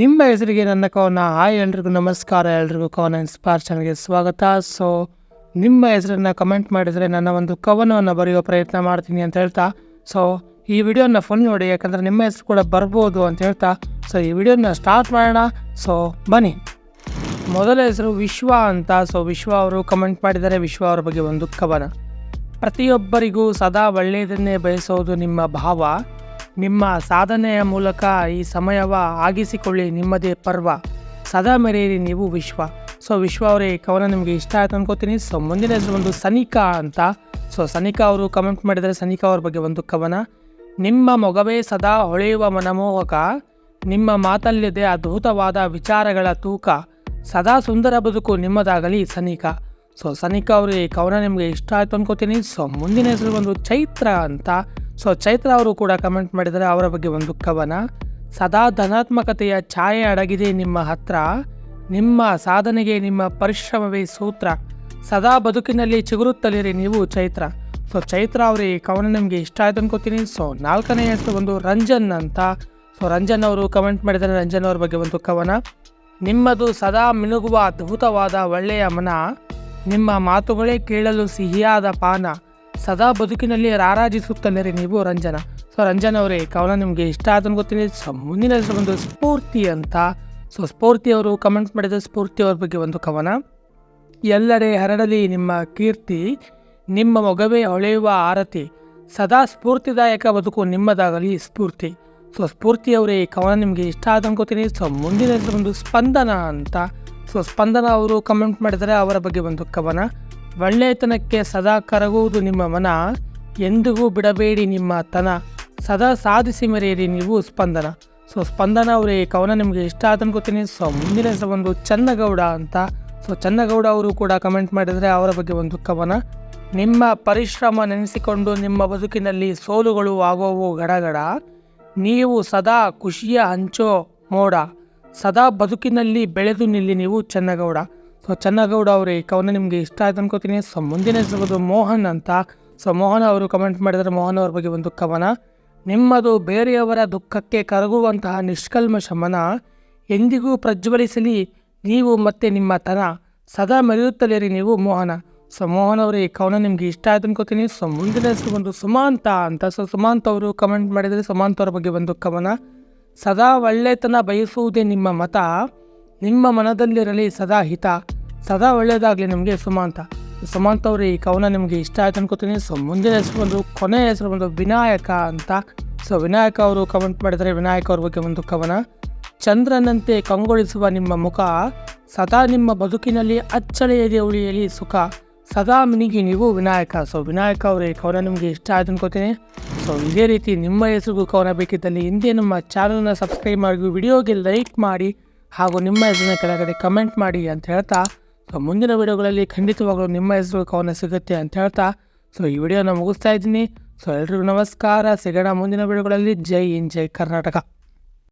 ನಿಮ್ಮ ಹೆಸರಿಗೆ ನನ್ನ ಕವನ. ಹಾಯ್ ಎಲ್ರಿಗೂ, ನಮಸ್ಕಾರ. ಎಲ್ರಿಗೂ ಕವನ ಇನ್ಸ್ಪೈರ್ ಚಾನಲ್ಗೆ ಸ್ವಾಗತ. ಸೊ ನಿಮ್ಮ ಹೆಸರನ್ನು ಕಮೆಂಟ್ ಮಾಡಿದರೆ ನನ್ನ ಒಂದು ಕವನವನ್ನು ಬರೆಯೋ ಪ್ರಯತ್ನ ಮಾಡ್ತೀನಿ ಅಂತ ಹೇಳ್ತಾ ಸೊ ಈ ವಿಡಿಯೋನ ಫುಲ್ ನೋಡಿ, ಯಾಕಂದರೆ ನಿಮ್ಮ ಹೆಸರು ಕೂಡ ಬರ್ಬೋದು ಅಂತ ಹೇಳ್ತಾ ಸೊ ಈ ವಿಡಿಯೋನ ಸ್ಟಾರ್ಟ್ ಮಾಡೋಣ. ಸೊ ಬನ್ನಿ. ಮೊದಲ ಹೆಸರು ವಿಶ್ವ ಅಂತ ಸೊ ವಿಶ್ವ ಅವರು ಕಮೆಂಟ್ ಮಾಡಿದರೆ ವಿಶ್ವ ಅವರ ಬಗ್ಗೆ ಒಂದು ಕವನ. ಪ್ರತಿಯೊಬ್ಬರಿಗೂ ಸದಾ ಒಳ್ಳೆಯದನ್ನೇ ಬಯಸೋದು ನಿಮ್ಮ ಭಾವ. ನಿಮ್ಮ ಸಾಧನೆಯ ಮೂಲಕ ಈ ಸಮಯವ ಆಗಿಸಿಕೊಳ್ಳಿ ನಿಮ್ಮದೇ ಪರ್ವ. ಸದಾ ಮೆರೆಯಿರಿ ನೀವು ವಿಶ್ವ. ಸೊ, ವಿಶ್ವ ಅವರೇ ಕವನ ನಿಮಗೆ ಇಷ್ಟ ಆಯ್ತು ಅನ್ಕೋತೀನಿ. ಸೊ, ಮುಂದಿನ ಹೆಸರು ಒಂದು ಸನಿಕಾ ಅಂತ. ಸೊ, ಸನಿಕಾ ಅವರು ಕಮೆಂಟ್ ಮಾಡಿದರೆ ಸನಿಕಾ ಅವ್ರ ಬಗ್ಗೆ ಒಂದು ಕವನ. ನಿಮ್ಮ ಮೊಗವೇ ಸದಾ ಹೊಳೆಯುವ ಮನಮೋಹಕ. ನಿಮ್ಮ ಮಾತಲ್ಲಿದೆ ಅದ್ಭುತವಾದ ವಿಚಾರಗಳ ತೂಕ. ಸದಾ ಸುಂದರ ಬದುಕು ನಿಮ್ಮದಾಗಲಿ ಸನಿಕ. ಸೊ, ಸನಿಕಾ ಅವರು, ಈ ಕವನ ನಿಮಗೆ ಇಷ್ಟ ಆಯಿತು ಅನ್ಕೋತೀನಿ. ಸೊ, ಮುಂದಿನ ಹೆಸರು ಒಂದು ಚೈತ್ರ ಅಂತ. ಸೊ ಚೈತ್ರ ಅವರು ಕೂಡ ಕಮೆಂಟ್ ಮಾಡಿದರೆ ಅವರ ಬಗ್ಗೆ ಒಂದು ಕವನ. ಸದಾ ಧನಾತ್ಮಕತೆಯ ಛಾಯೆ ಅಡಗಿದೆ ನಿಮ್ಮ ಹತ್ರ. ನಿಮ್ಮ ಸಾಧನೆಗೆ ನಿಮ್ಮ ಪರಿಶ್ರಮವೇ ಸೂತ್ರ. ಸದಾ ಬದುಕಿನಲ್ಲಿ ಚಿಗುರುತ್ತಲಿರಿ ನೀವು ಚೈತ್ರ. ಸೊ ಚೈತ್ರ ಅವರು, ಈ ಕವನ ನಿಮಗೆ ಇಷ್ಟ ಆಯ್ತು ಅನ್ಕೋತೀನಿ. ಸೊ ನಾಲ್ಕನೇ ಹೆಸರು ಒಂದು ರಂಜನ್ ಅಂತ. ಸೊ ರಂಜನ್ ಅವರು ಕಮೆಂಟ್ ಮಾಡಿದರೆ ರಂಜನ್ ಅವ್ರ ಬಗ್ಗೆ ಒಂದು ಕವನ. ನಿಮ್ಮದು ಸದಾ ಮಿನುಗುವ ಅದ್ಭುತವಾದ ಒಳ್ಳೆಯ ಮನ. ನಿಮ್ಮ ಮಾತುಗಳೇ ಕೇಳಲು ಸಿಹಿಯಾದ ಪಾನ. ಸದಾ ಬದುಕಿನಲ್ಲಿ ರಾರಾಜಿಸುತ್ತಲಿರಿ ನೀವು ರಂಜನ. ಸೊ ರಂಜನ್ ಅವರೇ ಕವನ ನಿಮಗೆ ಇಷ್ಟ ಆಯ್ತು ಗೊತ್ತೀನಿ ಸೊ ಮುಂದಿನ ಒಂದು ಸ್ಫೂರ್ತಿ ಅಂತ. ಸೊ ಸ್ಫೂರ್ತಿ ಅವರು ಕಮೆಂಟ್ಸ್ ಮಾಡಿದ ಸ್ಫೂರ್ತಿ ಅವ್ರ ಬಗ್ಗೆ ಒಂದು ಕವನ. ಎಲ್ಲರೆ ಹರಡಲಿ ನಿಮ್ಮ ಕೀರ್ತಿ, ನಿಮ್ಮ ಮೊಗವೇ ಹೊಳೆಯುವ ಆರತಿ. ಸದಾ ಸ್ಫೂರ್ತಿದಾಯಕ ಬದುಕು ನಿಮ್ಮದಾಗಲಿ ಸ್ಫೂರ್ತಿ. ಸೊ ಸ್ಫೂರ್ತಿ ಅವರೇ ಈ ಕವನ ನಿಮಗೆ ಇಷ್ಟ ಆದ ಅನ್ಕೋತೀನಿ ಸೊ ಮುಂದಿನ ಒಂದು ಸ್ಪಂದನ ಅಂತ. ಸೊ ಸ್ಪಂದನ ಅವರು ಕಮೆಂಟ್ ಮಾಡಿದರೆ ಅವರ ಬಗ್ಗೆ ಒಂದು ಕವನ. ಒಳ್ಳೆಯತನಕ್ಕೆ ಸದಾ ಕರಗುವುದು ನಿಮ್ಮ ಮನ, ಎಂದಿಗೂ ಬಿಡಬೇಡಿ ನಿಮ್ಮ ತನ, ಸದಾ ಸಾಧಿಸಿ ಮೆರೆಯಿರಿ ನೀವು ಸ್ಪಂದನ. ಸೊ ಸ್ಪಂದನ ಅವರೇ ಕವನ ನಿಮಗೆ ಇಷ್ಟ ಆದ ಗೊತ್ತೀನಿ. ಸೊ ಮುಂದಿನ ಒಂದು ಚನ್ನಗೌಡ ಅಂತ. ಸೊ ಚನ್ನಗೌಡ ಅವರು ಕೂಡ ಕಮೆಂಟ್ ಮಾಡಿದರೆ ಅವರ ಬಗ್ಗೆ ಒಂದು ಕವನ. ನಿಮ್ಮ ಪರಿಶ್ರಮ ನೆನೆಸಿಕೊಂಡು ನಿಮ್ಮ ಬದುಕಿನಲ್ಲಿ ಸೋಲುಗಳು ಆಗೋವು ಗಡಗಡ. ನೀವು ಸದಾ ಖುಷಿಯ ಹಂಚೋ ಮೋಡ. ಸದಾ ಬದುಕಿನಲ್ಲಿ ಬೆಳೆದು ನಿಲ್ಲಿ ನೀವು ಚನ್ನಗೌಡ. ಸೊ ಚನ್ನಗೌಡ ಅವರೇ, ಈ ಕವನ ನಿಮಗೆ ಇಷ್ಟ ಆಯ್ತು ಅನ್ಕೋತೀನಿ. ಸೊ ಮುಂದಿನ ಹೆಸರು ಮೋಹನ್ ಅಂತ. ಸೊ ಮೋಹನ್ ಅವರು ಕಮೆಂಟ್ ಮಾಡಿದರೆ, ಮೋಹನ್ ಅವ್ರ ಬಗ್ಗೆ ಒಂದು ಕವನ. ನಿಮ್ಮದು ಬೇರೆಯವರ ದುಃಖಕ್ಕೆ ಕರಗುವಂತಹ ನಿಷ್ಕಲ್ಮ ಶಮನ. ಎಂದಿಗೂ ಪ್ರಜ್ವಲಿಸಲಿ ನೀವು ಮತ್ತೆ ನಿಮ್ಮ ತನ. ಸದಾ ಮೆರೆಯುತ್ತಲೇರಿ ನೀವು ಮೋಹನ. ಸೊ ಮೋಹನ್ ಅವರು, ಈ ಕವನ ನಿಮಗೆ ಇಷ್ಟ ಆಯ್ತು ಅನ್ಕೋತೀನಿ. ಸೊ ಮುಂದಿನ ಹೆಸರು ಒಂದು ಸುಮಾಂತ ಅಂತ. ಸೊ ಸುಮಾಂತ್ ಅವರು ಕಮೆಂಟ್ ಮಾಡಿದರೆ ಸುಮಾಂತ್ ಅವರ ಬಗ್ಗೆ ಒಂದು ಕವನ. ಸದಾ ಒಳ್ಳೆತನ ಬಯಸುವುದೇ ನಿಮ್ಮ ಮತ. ನಿಮ್ಮ ಮನದಲ್ಲಿರಲಿ ಸದಾ ಹಿತ. ಸದಾ ಒಳ್ಳೆಯದಾಗಲಿ ನಿಮಗೆ ಸುಮಾಂತ. ಸುಮಾಂತ ಅವರು, ಈ ಕವನ ನಿಮಗೆ ಇಷ್ಟ ಆಯ್ತು ಅನ್ಕೋತೀನಿ. ಸೊ, ಮುಂದಿನ ಹೆಸರು ಬಂದು, ಕೊನೆಯ ಹೆಸರು ಬಂದು ವಿನಾಯಕ ಅಂತ. ಸೊ, ವಿನಾಯಕ ಅವರು ಕಮೆಂಟ್ ಮಾಡಿದರೆ ವಿನಾಯಕ ಅವ್ರ ಬಗ್ಗೆ ಒಂದು ಕವನ. ಚಂದ್ರನಂತೆ ಕಂಗೊಳಿಸುವ ನಿಮ್ಮ ಮುಖ, ಸದಾ ನಿಮ್ಮ ಬದುಕಿನಲ್ಲಿ ಅಚ್ಚಳಿಯದೆ ಉಳಿಯಲಿ ಸುಖ. ಸದಾ ಮಿನಿಗಿ ನೀವು ವಿನಾಯಕ. ಸೊ, ವಿನಾಯಕ ಅವರೇ ಕವನ ನಿಮಗೆ ಇಷ್ಟ ಆಯ್ತು ಅನ್ಕೋತೀನಿ. ಸೊ, ಇದೇ ರೀತಿ ನಿಮ್ಮ ಹೆಸರಿಗೂ ಕವನ ಬೇಕಿದ್ದಲ್ಲಿ ಹಿಂದೆ ನಮ್ಮ ಚಾನಲ್ನ ಸಬ್ಸ್ಕ್ರೈಬ್ ಮಾಡಿ, ವಿಡಿಯೋಗೆ ಲೈಕ್ ಮಾಡಿ, ಹಾಗೂ ನಿಮ್ಮ ಹೆಸರಿನ ಕೆಳಗಡೆ ಕಮೆಂಟ್ ಮಾಡಿ ಅಂತ ಹೇಳ್ತಾ ಸೊ ಮುಂದಿನ ವಿಡಿಯೋಗಳಲ್ಲಿ ಖಂಡಿತವಾಗಲೂ ನಿಮ್ಮ ಹೆಸರು ಕವನ ಸಿಗುತ್ತೆ ಅಂತ ಹೇಳ್ತಾ ಸೊ ಈ ವಿಡಿಯೋನ ಮುಗಿಸ್ತಾ ಇದ್ದೀನಿ. ಸೊ ಎಲ್ರಿಗೂ ನಮಸ್ಕಾರ. ಸಿಗೋಣ ಮುಂದಿನ ವಿಡಿಯೋಗಳಲ್ಲಿ. ಜೈ ಇನ್ ಜೈ ಕರ್ನಾಟಕ.